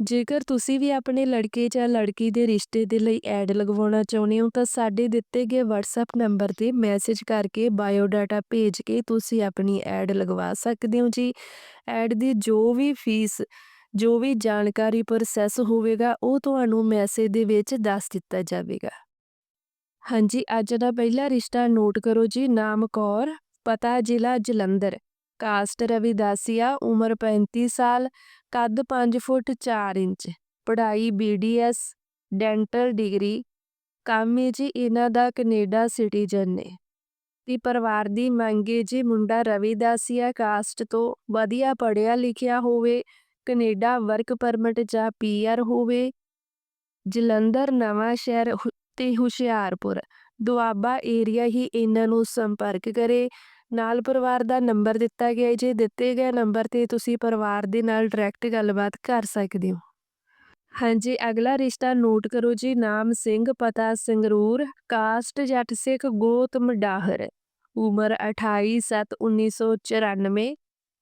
ਜੇਕਰ ਤੁਸੀਂ ਵੀ ਆਪਣੇ ਲੜਕੇ ਜਾਂ ਲੜਕੀ ਦੇ ਰਿਸ਼ਤੇ ਦੇ ਲਈ ਐਡ ਲਗਵਾਉਣਾ ਚਾਹੁੰਦੇ ਹੋ ਤਾਂ ਸਾਡੇ ਦਿੱਤੇ ਗਏ WhatsApp ਨੰਬਰ ਤੇ ਮੈਸੇਜ ਕਰਕੇ ਬਾਇਓ ਡਾਟਾ ਭੇਜ ਕੇ ਤੁਸੀਂ ਆਪਣੀ ਐਡ ਲਗਵਾ ਸਕਦੇ ਹੋ ਜੀ। ਐਡ ਦੀ ਜੋ ਵੀ ਫੀਸ, ਜੋ ਵੀ ਜਾਣਕਾਰੀ ਪ੍ਰੋਸੈਸ ਹੋਵੇਗਾ, ਉਹ ਤੁਹਾਨੂੰ ਮੈਸੇਜ ਦੇ ਵਿੱਚ ਦੱਸ ਦਿੱਤਾ ਜਾਵੇਗਾ। ਹਾਂਜੀ, ਅੱਜ ਦਾ ਪਹਿਲਾ ਰਿਸ਼ਤਾ ਨੋਟ ਕਰੋ ਜੀ, ਨਾਮ ਕੌਰ, ਪਤਾ ਜ਼ਿਲ੍ਹਾ ਜਲੰਧਰ। ਕਾਸਟ ਰਵਿਦਾਸੀਆ ਉਮਰ 35 ਸਾਲ, ਕੱਦ 5 ਫੁੱਟ 4 ਇੰਚ, ਪੜ੍ਹਾਈ ਬੀਡੀਐਸ ਡੈਂਟਲ ਡਿਗਰੀ, ਕੰਮ ਹੈ ਜੀ ਇਹਨਾਂ ਦਾ ਕੈਨੇਡਾ ਸਿਟੀਜ਼ਨ ਨੇ। ਤੇ ਪਰਿਵਾਰ ਦੀ ਮੰਗੇ ਜੀ ਮੁੰਡਾ ਰਵਿਦਾਸੀਆ ਕਾਸਟ ਤੋਂ ਵਧੀਆ ਪੜ੍ਹਿਆ ਲਿਖਿਆ ਹੋਵੇ, ਕੈਨੇਡਾ ਵਰਕ ਪਰਮਿਟ ਜਾਂ ਪੀਆਰ ਹੋਵੇ। ਜਲੰਧਰ ਨਵਾਂ ਸ਼ਹਿਰ ਤੇ ਹੁਸ਼ਿਆਰਪੁਰ, ਦੁਆਬਾ ਏਰੀਆ ਹੀ ਇਹਨਾਂ ਨੂੰ ਸੰਪਰਕ ਕਰੇ। ਨਾਲ ਪਰਿਵਾਰ ਦਾ ਨੰਬਰ ਦਿੱਤਾ ਗਿਆ ਜੇ ਦਿੱਤੇ ਗਏ ਨੰਬਰ ਤੇ ਤੁਸੀਂ ਪਰਿਵਾਰ ਦੇ ਨਾਲ ਡਾਇਰੈਕਟ ਗੱਲਬਾਤ ਕਰ ਸਕਦੇ ਹੋ। ਹਾਂਜੀ, ਅਗਲਾ ਰਿਸ਼ਤਾ ਨੋਟ ਕਰੋ ਜੀ। ਨਾਮ ਸਿੰਘ, ਪਤਾ ਸੰਗਰੂਰ, ਕਾਸਟ ਜੱਟ ਸਿੱਖ ਗੋਤਮ ਡਾਹਰ। ਉਮਰ 28 7 1994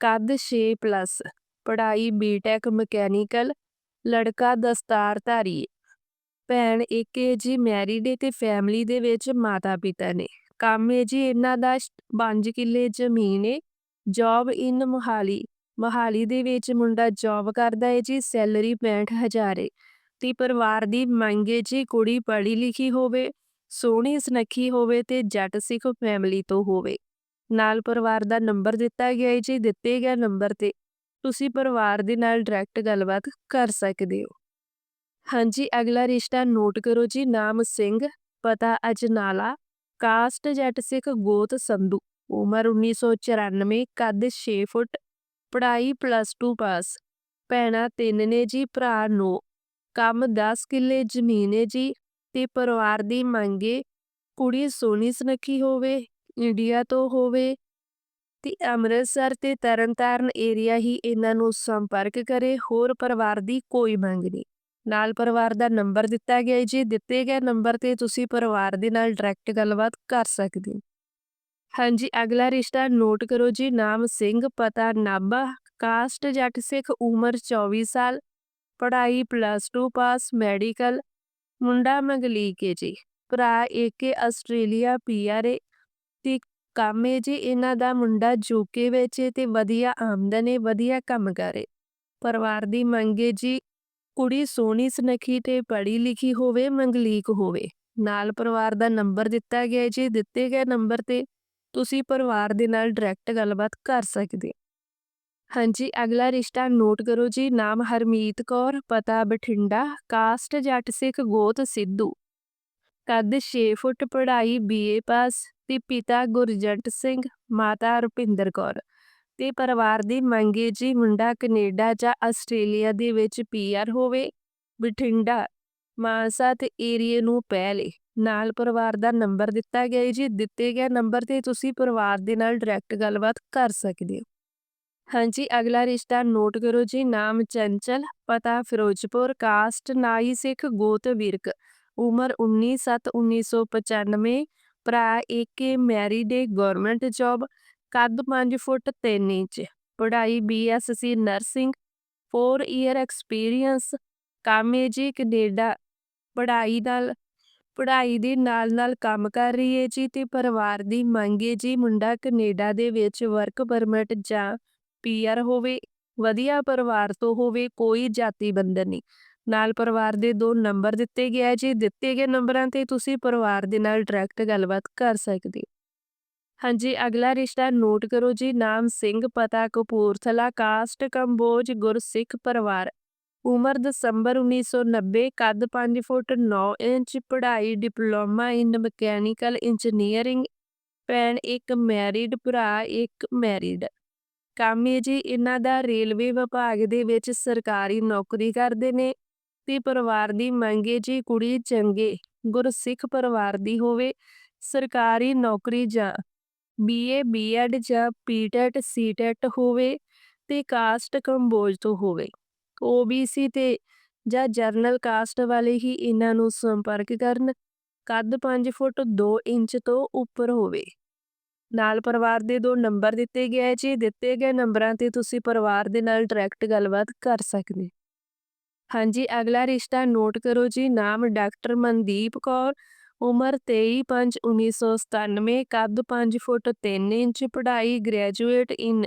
ਕੱਦ 6 ਪਲੱਸ। ਪੜ੍ਹਾਈ ਬੀਟੈਕ ਮਕੈਨੀਕਲ, ਲੜਕਾ ਦਸਤਾਰਧਾਰੀ। ਭੈਣ ਇੱਕ ਜੀ, ਮੈਰਿਡ ਤੇ ਫੈਮਿਲੀ ਦੇ ਵਿੱਚ ਮਾਤਾ ਪਿਤਾ ਨੇ। ਕੰਮ ਹੈ ਜੀ, ਇਹਨਾਂ ਦਾ 5 ਕਿੱਲੇ ਜ਼ਮੀਨ ਹੈ ਜੌਬ ਇਨ ਮੋਹਾਲੀ ਮੋਹਾਲੀ ਦੇ ਵਿੱਚ ਮੁੰਡਾ ਜੌਬ ਕਰਦਾ ਹੈ ਜੀ ਸੈਲਰੀ 65000 ਹੈ ਤੇ ਪਰਿਵਾਰ ਦੀ ਮੰਗ ਹੈ ਜੀ, ਕੁੜੀ ਪੜ੍ਹੀ ਲਿਖੀ ਹੋਵੇ, ਸੋਹਣੀ ਸੁਨੱਖੀ ਹੋਵੇ ਤੇ ਜੱਟ ਸਿੱਖ ਫੈਮਿਲੀ ਤੋਂ ਹੋਵੇ। ਨਾਲ ਪਰਿਵਾਰ ਦਾ ਨੰਬਰ ਦਿੱਤਾ ਗਿਆ ਹੈ ਜੀ, ਦਿੱਤੇ ਗਿਆ ਨੰਬਰ ਤੇ। ਤੁਸੀਂ ਪਰਿਵਾਰ ਦੇ ਨਾਲ ਡਾਇਰੈਕਟ ਗੱਲਬਾਤ ਕਰ ਸਕਦੇ ਹੋ। ਹਾਂਜੀ, ਅਗਲਾ ਰਿਸ਼ਤਾ ਨੋਟ ਕਰੋ ਜੀ, ਨਾਮ ਸਿੰਘ, ਪਤਾ ਅਜਨਾਲਾ ਕਾਸਟ ਜੱਟ ਸਿੱਖ ਗੋਤ ਸੰਧੂ ਉਮਰ 1994 ਕੱਦ 6 ਫੁੱਟ ਪੜ੍ਹਾਈ ਪਲੱਸ 2 ਪਾਸ ਭੈਣਾਂ ਤਿੰਨ ਨੇ ਜੀ ਭਰਾ 9 ਕੰਮ 10 ਕਿੱਲੇ ਜ਼ਮੀਨ ਹੈ ਜੀ ਤੇ ਪਰਿਵਾਰ ਦੀ ਮੰਗੇ ਕੁੜੀ ਸੋਹਣੀ ਸੁਨੱਖੀ ਹੋਵੇ ਇੰਡੀਆ ਤੋਂ ਹੋਵੇ ਤੇ ਅੰਮ੍ਰਿਤਸਰ ਤੇ ਤਰਨਤਾਰਨ ਏਰੀਆ ਹੀ ਇਹਨਾਂ ਨੂੰ ਸੰਪਰਕ ਕਰੇ ਹੋਰ ਪਰਿਵਾਰ ਦੀ ਕੋਈ ਮੰਗ ਨਹੀਂ ਨਾਲ ਪਰਿਵਾਰ ਦਾ ਨੰਬਰ ਦਿੱਤਾ ਗਿਆ ਜੀ ਦਿੱਤੇ ਗਏ ਨੰਬਰ ਤੇ ਤੁਸੀਂ ਪਰਿਵਾਰ ਦੇ ਨਾਲ ਡਾਇਰੈਕਟ ਗੱਲਬਾਤ ਕਰ ਸਕਦੇ ਹੋ। ਹਾਂਜੀ, ਅਗਲਾ ਰਿਸ਼ਤਾ ਨੋਟ ਕਰੋ ਜੀ, ਨਾਮ ਸਿੰਘ, ਪਤਾ ਨਾਭਾ ਕਾਸਟ ਜੱਟ ਸਿੱਖ, ਉਮਰ 24 ਸਾਲ, ਪੜ੍ਹਾਈ ਪਲੱਸ 2 ਪਾਸ ਮੈਡੀਕਲ ਮੁੰਡਾ ਮੰਗਲੀਕ ਹੈ ਜੀ, ਭਰਾ ਏਕੇ, ਆਸਟ੍ਰੇਲੀਆ ਪੀਆਰ ਹੈ ਤੇ ਕੰਮ ਹੈ ਜੀ ਇਹਨਾਂ ਦਾ ਮੁੰਡਾ ਜੂਕੇ ਵਿੱਚ ਤੇ ਵਧੀਆ ਆਮਦਨ ਹੈ ਵਧੀਆ ਕੰਮ ਕਰੇ ਪਰਿਵਾਰ ਦੀ ਮੰਗੇ ਜੀ ਕੁੜੀ ਸੋਹਣੀ ਸੁਨੱਖੀ ਤੇ ਪੜ੍ਹੀ ਲਿਖੀ ਹੋਵੇ, ਮੰਗਲੀਕ ਹੋਵੇ। ਨਾਲ ਪਰਿਵਾਰ ਦਾ ਨੰਬਰ ਦਿੱਤਾ ਗਿਆ ਜੀ, ਦਿੱਤੇ ਗਏ ਨੰਬਰ ਤੇ ਤੁਸੀਂ ਪਰਿਵਾਰ ਦੇ ਨਾਲ ਡਾਇਰੈਕਟ ਗੱਲਬਾਤ ਕਰ ਸਕਦੇ ਹਾਂਜੀ, ਅਗਲਾ ਰਿਸ਼ਤਾ ਨੋਟ ਕਰੋ ਜੀ। ਨਾਮ ਹਰਮੀਤ ਕੌਰ, ਪਤਾ ਬਠਿੰਡਾ, ਕਾਸਟ ਜੱਟ ਸਿੱਖ ਗੋਤ ਸਿੱਧੂ। ਕੱਦ 6 ਫੁੱਟ ਪੜ੍ਹਾਈ ਬੀਏ ਪਾਸ, ਤੇ ਪਿਤਾ ਗੁਰਜੰਟ ਸਿੰਘ, ਮਾਤਾ ਰੁਪਿੰਦਰ ਕੌਰ। ਤੇ ਪਰਿਵਾਰ ਦੀ ਮੰਗੇ ਜੀ ਮੁੰਡਾ ਕੈਨੇਡਾ ਜਾਂ ਆਸਟ੍ਰੇਲੀਆ ਦੇ ਵਿੱਚ ਪੀਆਰ ਹੋਵੇ, ਬਠਿੰਡਾ, ਮਾਨਸਾ ਤੇ ਏਰੀਏ ਨੂੰ ਪਹਿਲੇ ਨਾਲ ਪਰਿਵਾਰ ਦਾ ਨੰਬਰ ਦਿੱਤਾ ਗਿਆ ਜੀ ਦਿੱਤੇ ਗਏ ਨੰਬਰ ਤੇ ਤੁਸੀਂ ਪਰਿਵਾਰ ਦੇ ਨਾਲ ਡਾਇਰੈਕਟ ਗੱਲਬਾਤ ਕਰ ਸਕਦੇ ਹੋ। ਹਾਂਜੀ, ਅਗਲਾ ਰਿਸ਼ਤਾ ਨੋਟ ਕਰੋ ਜੀ, ਨਾਮ ਚੰਚਲ, ਪਤਾ ਫਿਰੋਜ਼ਪੁਰ, ਕਾਸਟ ਨਾਈ ਸਿੱਖ ਗੋਤ ਵਿਰਕ, ਉਮਰ 19 7 1995 ਭਰਾ ਏਕੇ ਮੈਰਿਡ ਗਵਰਨਮੈਂਟ ਜੌਬ ਕੱਦ 5 ਫੁੱਟ 3 ਇੰਚ, ਪੜ੍ਹਾਈ ਬੀਐਸਸੀ ਨਰਸਿੰਗ 4 ਇਅਰ ਐਕਸਪੀਰੀਅੰਸ ਕੰਮ ਹੈ ਜੀ ਕੈਨੇਡਾ ਪੜ੍ਹਾਈ ਨਾਲ, ਪੜ੍ਹਾਈ ਦੇ ਨਾਲ ਨਾਲ ਕੰਮ ਕਰ ਰਹੀ ਹੈ ਜੀ ਤੇ ਪਰਿਵਾਰ ਦੀ ਮੰਗ ਹੈ ਜੀ ਮੁੰਡਾ ਕੈਨੇਡਾ ਦੇ ਵਿੱਚ ਵਰਕ ਪਰਮਿਟ ਜਾਂ ਪੀਆਰ ਹੋਵੇ, ਵਧੀਆ ਪਰਿਵਾਰ ਤੋਂ ਹੋਵੇ, ਕੋਈ ਜਾਤੀ ਬੰਧਨ ਨਹੀਂ। ਨਾਲ ਪਰਿਵਾਰ ਦੇ ਦੋ ਨੰਬਰ ਦਿੱਤੇ ਗਏ ਜੀ, ਦਿੱਤੇ ਗਏ ਨੰਬਰਾਂ ਤੇ ਤੁਸੀਂ ਪਰਿਵਾਰ ਦੇ ਨਾਲ ਡਾਇਰੈਕਟ ਗੱਲਬਾਤ ਕਰ ਸਕਦੇ ਹਾਂਜੀ, ਅਗਲਾ ਰਿਸ਼ਤਾ ਨੋਟ ਕਰੋ ਜੀ, ਨਾਮ ਸਿੰਘ, ਪਤਾ ਕਪੂਰਥਲਾ, ਕਾਸਟ ਕੰਬੋਜ, ਗੁਰਸਿੱਖ ਪਰਿਵਾਰ। ਉਮਰ ਦਸੰਬਰ 1990 ਕੱਦ 5 ਫੁੱਟ 9 ਇੰਚ, ਪੜ੍ਹਾਈ, ਡਿਪਲੋਮਾ ਇਨ ਮਕੈਨੀਕਲ ਇੰਜੀਨੀਅਰਿੰਗ, ਭੈਣ ਇੱਕ ਮੈਰਿਡ, ਭਰਾ ਇੱਕ ਮੈਰਿਡ। ਕੰਮ ਹੈ ਜੀ, ਇਹਨਾਂ ਦਾ ਰੇਲਵੇ ਵਿਭਾਗ ਦੇ ਵਿੱਚ ਸਰਕਾਰੀ ਨੌਕਰੀ ਕਰਦੇ ਨੇ ਤੇ ਪਰਿਵਾਰ ਦੀ ਮੰਗ ਏ ਜੀ, ਕੁੜੀ ਚੰਗੇ, ਗੁਰਸਿੱਖ ਪਰਿਵਾਰ ਦੀ ਹੋਵੇ, ਸਰਕਾਰੀ ਨੌਕਰੀ ਜਾਂ ਬੀਏ ਬੀਐਡ ਜਾਂ ਪੀਟੈਟ ਸੀਟੈਟ ਹੋਵੇ ਤੇ ਕਾਸਟ ਕੰਬੋਜ ਤੋਂ ਹੋਵੇ। ਓਬੀਸੀ ਤੇ ਜਾਂ ਜਰਨਲ ਕਾਸਟ ਵਾਲੇ ਹੀ ਇਹਨਾਂ ਨੂੰ ਸੰਪਰਕ ਕਰਨ, ਕੱਦ 5 ਫੁੱਟ 2 ਇੰਚ ਤੋਂ ਉੱਪਰ ਹੋਵੇ। ਨਾਲ ਪਰਿਵਾਰ ਦੇ ਦੋ ਨੰਬਰ ਦਿੱਤੇ ਗਏ ਹੈ ਜੀ, ਦਿੱਤੇ ਗਏ ਨੰਬਰਾਂ ਤੇ ਤੁਸੀਂ ਪਰਿਵਾਰ ਦੇ ਨਾਲ ਡਾਇਰੈਕਟ ਗੱਲਬਾਤ ਕਰ ਸਕਦੇ। ਹਾਂਜੀ, ਅਗਲਾ ਰਿਸ਼ਤਾ ਨੋਟ ਕਰੋ ਜੀ, ਨਾਮ ਡਾਕਟਰ ਮਨਦੀਪ ਕੌਰ ਉਮਰ 23/5/1997 ਕੱਦ 5 ਫੁੱਟ 3 ਇੰਚ, ਪੜ੍ਹਾਈ ਗ੍ਰੈਜੂਏਟ ਇਨ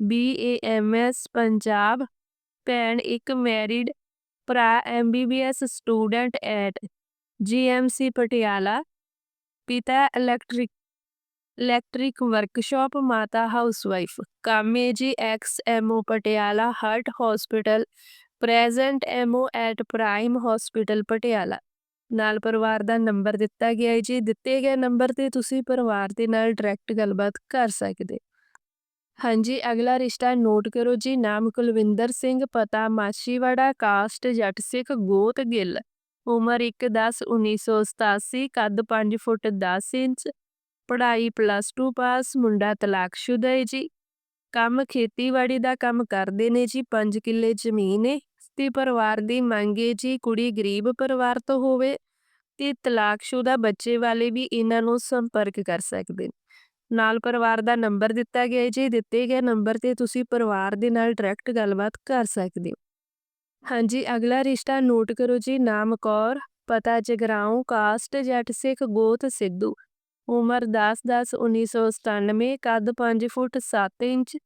ਬੀਏਐਮਐਸ ਪੰਜਾਬ, ਭੈਣ ਇੱਕ ਮੈਰਿਡ ਭਰਾ MBBS student at GMC Patiala, ਪਿਤਾ ਇਲੈਕਟ੍ਰਿਕ ਇਲੈਕਟ੍ਰਿਕ ਵਰਕਸ਼ਾਪ ਮਾਤਾ ਹਾਊਸਵਾਈਫ ਕੰਮ ਹੈ ਜੀ ex MO Patiala heart hospital present MO at prime hospital Patiala. ਨਾਲ ਪਰਿਵਾਰ ਦਾ ਨੰਬਰ ਦਿੱਤਾ ਗਿਆ ਹੈ ਜੀ ਦਿੱਤੇ ਗਏ ਨੰਬਰ ਤੇ ਤੁਸੀਂ ਪਰਿਵਾਰ ਦੇ ਨਾਲ ਡਾਇਰੈਕਟ ਗੱਲਬਾਤ ਕਰ ਸਕਦੇ। ਹਾਂਜੀ, ਅਗਲਾ ਰਿਸ਼ਤਾ ਨੋਟ ਕਰੋ ਜੀ। ਨਾਮ ਕੁਲਵਿੰਦਰ ਸਿੰਘ, ਪਤਾ ਮਾਛੀਵਾੜਾ, ਕਾਸਟ, ਜੱਟ ਸਿੱਖ, ਗੋਤ ਗਿੱਲ। ਉਮਰ 1/10/1987 ਕੱਦ 5 ਫੁੱਟ 10 ਇੰਚ। ਪੜ੍ਹਾਈ ਪਲੱਸ 2 ਪਾਸ ਮੁੰਡਾ ਤਲਾਕਸ਼ੁਦਾ ਹੈ ਜੀ। ਕੰਮ ਖੇਤੀਬਾੜੀ ਦਾ ਕੰਮ ਕਰਦੇ ਨੇ ਜੀ। 5 ਕਿੱਲੇ ਜ਼ਮੀਨ ਹੈ ਤੇ ਪਰਿਵਾਰ ਦੀ ਮੰਗ ਹੈ ਜੀ ਕੁੜੀ ਗਰੀਬ ਪਰਿਵਾਰ ਤੋਂ ਹੋਵੇ ਤੇ ਤਲਾਕਸ਼ੁਦਾ ਬੱਚੇ ਵਾਲੇ ਵੀ ਇਹਨਾਂ ਨੂੰ ਸੰਪਰਕ ਕਰ ਸਕਦੇ ਨੇ। ਨਾਲ ਪਰਿਵਾਰ ਦਾ ਨੰਬਰ ਦਿੱਤਾ ਗਿਆ ਹੈ ਜੀ, ਦਿੱਤੇ ਗਏ ਨੰਬਰ ਤੇ ਤੁਸੀਂ ਪਰਿਵਾਰ ਦੇ ਨਾਲ ਡਾਇਰੈਕਟ ਗੱਲਬਾਤ ਕਰ ਸਕਦੇ ਹੋ। ਹਾਂਜੀ, ਅਗਲਾ ਰਿਸ਼ਤਾ ਨੋਟ ਕਰੋ ਜੀ, ਨਾਮ ਕੌਰ, ਪਤਾ ਜਗਰਾਉਂ, ਕਾਸਟ, ਜੱਟ ਸਿੱਖ, ਗੋਤ ਸਿੱਧੂ। ਉਮਰ 10/10/1997 ਕੱਦ 5 ਫੁੱਟ 7 ਇੰਚ,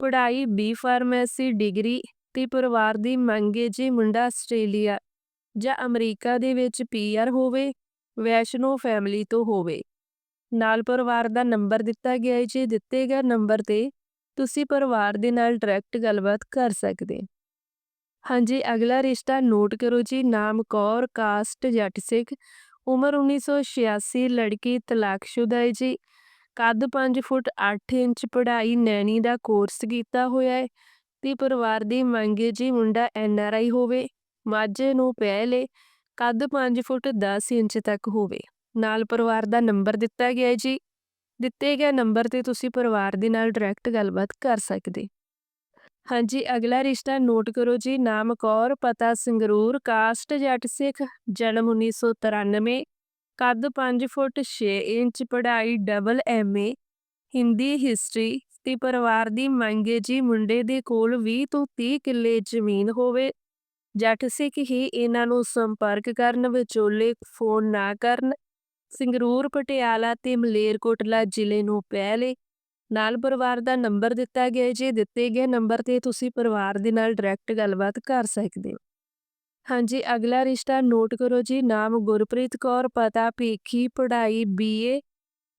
ਪੜ੍ਹਾਈ ਬੀ ਫਾਰਮੇਸੀ, ਡਿਗਰੀ ਤੇ ਪਰਿਵਾਰ ਦੀ ਮੰਗ ਹੈ ਜੀ ਮੁੰਡਾ ਆਸਟ੍ਰੇਲੀਆ ਜਾਂ ਅਮਰੀਕਾ ਦੇ ਵਿੱਚ ਪੀਆਰ ਹੋਵੇ, ਵੈਸ਼ਨੋ ਫੈਮਿਲੀ ਤੋਂ ਹੋਵੇ। ਨਾਲ ਪਰਿਵਾਰ ਦਾ ਨੰਬਰ ਦਿੱਤਾ ਗਿਆ ਹੈ ਜੀ ਦਿੱਤੇ ਗਏ ਨੰਬਰ ਤੇ ਤੁਸੀਂ ਪਰਿਵਾਰ ਦੇ ਨਾਲ ਡਾਇਰੈਕਟ ਗੱਲਬਾਤ ਕਰ ਸਕਦੇ ਹਾਂਜੀ, ਅਗਲਾ ਰਿਸ਼ਤਾ ਨੋਟ ਕਰੋ ਜੀ, ਨਾਮ ਕੌਰ, ਕਾਸਟ, ਜੱਟ ਸਿੱਖ, ਉਮਰ 1986 ਲੜਕੀ ਤਲਾਕਸ਼ੁਦਾ ਹੈ ਜੀ। ਕੱਦ 5 ਫੁੱਟ 8 ਇੰਚ, ਪੜ੍ਹਾਈ ਨੈਣੀ ਦਾ ਕੋਰਸ ਕੀਤਾ ਹੋਇਆ ਹੈ ਤੇ ਪਰਿਵਾਰ ਦੀ ਮੰਗ ਹੈ, ਜੀ ਮੁੰਡਾ ਐੱਨ ਆਰ ਆਈ ਹੋਵੇ, ਮਾਝੇ ਨੂੰ ਪਹਿਲੇ ਕੱਦ 5 ਫੁੱਟ 10 ਇੰਚ ਤੱਕ ਹੋਵੇ। ਨਾਲ ਪਰਿਵਾਰ ਦਾ ਨੰਬਰ ਦਿੱਤਾ ਗਿਆ ਹੈ ਜੀ। ਦਿੱਤੇ ਗਏ ਨੰਬਰ ਤੇ ਤੁਸੀਂ ਪਰਿਵਾਰ ਦੇ ਨਾਲ ਡਾਇਰੈਕਟ ਗੱਲਬਾਤ ਕਰ ਸਕਦੇ। ਹਾਂਜੀ, ਅਗਲਾ ਰਿਸ਼ਤਾ ਨੋਟ ਕਰੋ ਜੀ। ਨਾਮ ਕੌਰ, ਪਤਾ ਸੰਗਰੂਰ ਕਾਸਟ ਜੱਟ ਸਿੱਖ, ਜਨਮ 1993 ਕੱਦ 5 ਫੁੱਟ 6 ਇੰਚ, ਪੜ੍ਹਾਈ ਡਬਲ ਐਮਏ ਹਿੰਦੀ ਹਿਸਟਰੀ ਤੇ ਪਰਿਵਾਰ ਦੀ ਮੰਗ ਹੈ ਜੀ ਮੁੰਡੇ ਦੇ ਕੋਲ 20 ਤੋਂ 30 ਕਿੱਲੇ ਜ਼ਮੀਨ ਹੋਵੇ। ਜੱਟ ਸਿੱਖ ਹੀ ਇਹਨਾਂ ਨੂੰ ਸੰਪਰਕ ਕਰਨ, ਵਿਚੋਲੇ ਫੋਨ ਨਾ ਕਰਨ। ਸੰਗਰੂਰ, ਪਟਿਆਲਾ ਤੇ ਮਲੇਰਕੋਟਲਾ ਜ਼ਿਲ੍ਹੇ ਨੂੰ ਪਹਿਲੇ ਨਾਲ ਪਰਿਵਾਰ ਦਾ ਨੰਬਰ ਦਿੱਤਾ ਗਿਆ ਜੇ ਦਿੱਤੇ ਗਏ ਨੰਬਰ ਤੇ ਤੁਸੀਂ ਪਰਿਵਾਰ ਦੇ ਨਾਲ ਡਾਇਰੈਕਟ ਗੱਲਬਾਤ ਕਰ ਸਕਦੇ ਹੋ। ਹਾਂਜੀ, ਅਗਲਾ ਰਿਸ਼ਤਾ ਨੋਟ ਕਰੋ ਜੀ। ਨਾਮ ਗੁਰਪ੍ਰੀਤ ਕੌਰ, ਪਤਾ ਭੇਖੀ, ਪੜ੍ਹਾਈ ਬੀਏ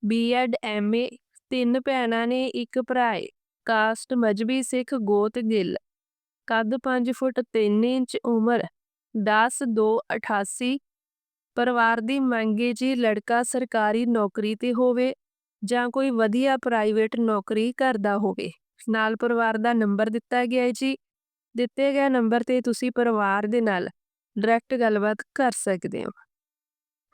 ਬੀਐਡ ਐਮਏ ਤਿੰਨ ਭੈਣਾਂ ਨੇ ਇੱਕ ਭਰਾ ਏ। ਕਾਸਟ ਮਜਬੀ ਸਿੱਖ ਗੋਤ ਗਿੱਲ। ਕੱਦ 5 ਫੁੱਟ 3 ਇੰਚ ਉਮਰ। 10 2 88 ਪਰਿਵਾਰ ਦੀ ਮੰਗ ਮੰਗੇ ਜੀ ਲੜਕਾ ਸਰਕਾਰੀ ਨੌਕਰੀ ਤੇ ਹੋਵੇ ਜਾਂ ਕੋਈ ਵਧੀਆ ਪ੍ਰਾਈਵੇਟ ਨੌਕਰੀ ਕਰਦਾ ਹੋਵੇ। ਨਾਲ ਪਰਿਵਾਰ ਦਾ ਨੰਬਰ ਦਿੱਤਾ ਗਿਆ ਹੈ ਜੀ। ਦਿੱਤੇ ਗਏ ਨੰਬਰ ਤੇ ਤੁਸੀਂ ਪਰਿਵਾਰ ਦੇ ਨਾਲ ਡਾਇਰੈਕਟ ਗੱਲਬਾਤ ਕਰ ਸਕਦੇ ਹੋ।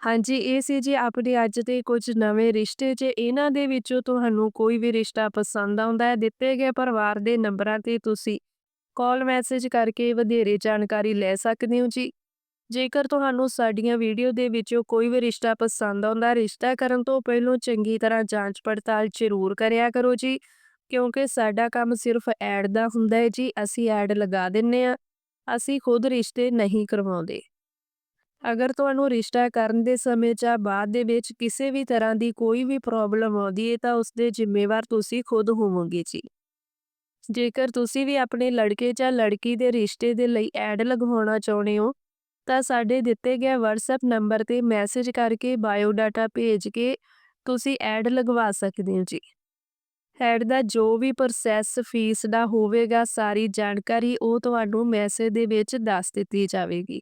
ਹਾਂਜੀ, ਇਹ ਸੀ ਜੀ ਆਪਣੇ ਅੱਜ ਦੇ ਕੁਝ ਨਵੇਂ ਰਿਸ਼ਤੇ, ਜੇ ਇਹਨਾਂ ਦੇ ਵਿੱਚੋਂ ਤੁਹਾਨੂੰ ਕੋਈ ਵੀ ਰਿਸ਼ਤਾ ਪਸੰਦ ਆਉਂਦਾ ਹੈ, ਦਿੱਤੇ ਗਏ ਪਰਿਵਾਰ ਦੇ ਨੰਬਰਾਂ ਤੇ ਤੁਸੀਂ ਕਾਲ ਮੈਸੇਜ ਕਰਕੇ ਵਧੇਰੇ ਜਾਣਕਾਰੀ ਲੈ ਸਕਦੇ ਹੋ ਜੀ। ਜੇਕਰ ਤੁਹਾਨੂੰ ਸਾਡੀਆਂ ਵੀਡੀਓ ਦੇ ਵਿੱਚੋਂ ਕੋਈ ਵੀ ਰਿਸ਼ਤਾ ਪਸੰਦ ਆਉਂਦਾ, ਰਿਸ਼ਤਾ ਕਰਨ ਤੋਂ ਪਹਿਲਾਂ ਚੰਗੀ ਤਰ੍ਹਾਂ ਜਾਂਚ ਪੜਤਾਲ ਜ਼ਰੂਰ ਕਰਿਆ ਕਰੋ ਜੀ, ਕਿਉਂਕਿ ਸਾਡਾ ਕੰਮ ਸਿਰਫ ਐਡ ਦਾ ਹੁੰਦਾ ਹੈ ਜੀ, ਅਸੀਂ ਐਡ ਲਗਾ ਦਿੰਨੇ ਆ ਅਸੀਂ ਖੁਦ ਰਿਸ਼ਤੇ ਨਹੀਂ ਕਰਵਾਉਂਦੇ। ਅਗਰ ਤੁਹਾਨੂੰ ਰਿਸ਼ਤਾ ਕਰਨ ਦੇ ਸਮੇਂ ਜਾਂ ਬਾਅਦ ਦੇ ਵਿੱਚ ਕਿਸੇ ਵੀ ਤਰ੍ਹਾਂ ਦੀ ਕੋਈ ਵੀ ਪ੍ਰੋਬਲਮ ਆਉਂਦੀ ਹੈ ਤਾਂ ਉਸ ਦੇ ਜ਼ਿੰਮੇਵਾਰ ਤੁਸੀਂ ਖੁਦ ਹੋਵੋਗੇ ਜੀ। ਜੇਕਰ ਤੁਸੀਂ ਵੀ ਆਪਣੇ ਲੜਕੇ ਜਾਂ ਲੜਕੀ ਦੇ ਰਿਸ਼ਤੇ ਦੇ ਲਈ ਐਡ ਲਗਵਾਉਣਾ ਚਾਹੁੰਦੇ ਹੋ, ਤਾਂ ਸਾਡੇ ਦਿੱਤੇ ਗਏ WhatsApp ਨੰਬਰ ਤੇ ਮੈਸੇਜ ਕਰਕੇ ਬਾਇਓ ਡਾਟਾ ਭੇਜ ਕੇ ਤੁਸੀਂ ਐਡ ਲਗਵਾ ਸਕਦੇ ਹੋ ਜੀ। ਐਡ ਦਾ ਜੋ ਵੀ ਪ੍ਰੋਸੈਸ ਫੀਸ ਦਾ ਹੋਵੇਗਾ, ਸਾਰੀ ਜਾਣਕਾਰੀ ਉਹ ਤੁਹਾਨੂੰ ਮੈਸੇਜ ਦੇ ਵਿੱਚ ਦੱਸ ਦਿੱਤੀ ਜਾਵੇਗੀ।